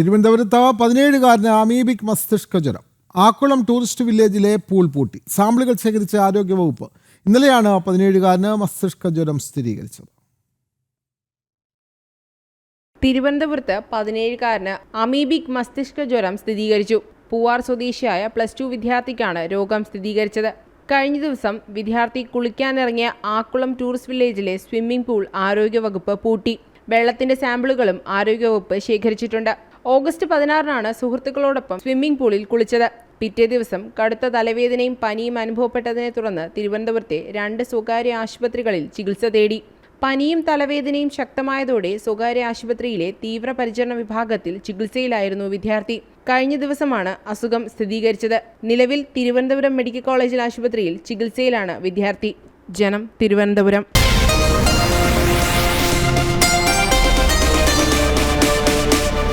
തിരുവനന്തപുരത്ത് പതിനേഴുകാരന് അമീബിക് മസ്തിഷ്ക ജ്വരം. ആക്കുളം ടൂറിസ്റ്റ് വില്ലേജിലെ പൂൾ പൂട്ടി. സാമ്പിളുകൾ ശേഖരിച്ച ആരോഗ്യവകുപ്പ് ഇന്നലെയാണ് പതിനേഴുകാരന് മസ്തിഷ്ക ജ്വരം സ്ഥിരീകരിച്ചത്. തിരുവനന്തപുരത്ത് പതിനേഴുകാരന് അമീബിക് മസ്തിഷ്ക ജ്വരം സ്ഥിരീകരിച്ചു. പൂവാർ സ്വദേശിയായ പ്ലസ് ടു വിദ്യാർത്ഥിക്കാണ് രോഗം സ്ഥിരീകരിച്ചത്. കഴിഞ്ഞ ദിവസം വിദ്യാർത്ഥി കുളിക്കാനിറങ്ങിയ ആക്കുളം ടൂറിസ്റ്റ് വില്ലേജിലെ സ്വിമ്മിംഗ് പൂൾ ആരോഗ്യവകുപ്പ് പൂട്ടി. വെള്ളത്തിന്റെ സാമ്പിളുകളും ആരോഗ്യവകുപ്പ് ശേഖരിച്ചിട്ടുണ്ട്. ഓഗസ്റ്റ് പതിനാറിനാണ് സുഹൃത്തുക്കളോടൊപ്പം സ്വിമ്മിംഗ് പൂളിൽ കുളിച്ചത്. പിറ്റേ ദിവസം കടുത്ത തലവേദനയും പനിയും അനുഭവപ്പെട്ടതിനെ തുടർന്ന് തിരുവനന്തപുരത്തെ രണ്ട് സ്വകാര്യ ആശുപത്രികളിൽ ചികിത്സ തേടി. പനിയും തലവേദനയും ശക്തമായതോടെ സ്വകാര്യ ആശുപത്രിയിലെ തീവ്രപരിചരണ വിഭാഗത്തിൽ ചികിത്സയിലായിരുന്നു വിദ്യാർത്ഥി. കഴിഞ്ഞ ദിവസമാണ് അസുഖം സ്ഥിരീകരിച്ചത്. നിലവിൽ തിരുവനന്തപുരം മെഡിക്കൽ കോളേജിൽ ആശുപത്രിയിൽ ചികിത്സയിലാണ് വിദ്യാർത്ഥി. ജനം തിരുവനന്തപുരം.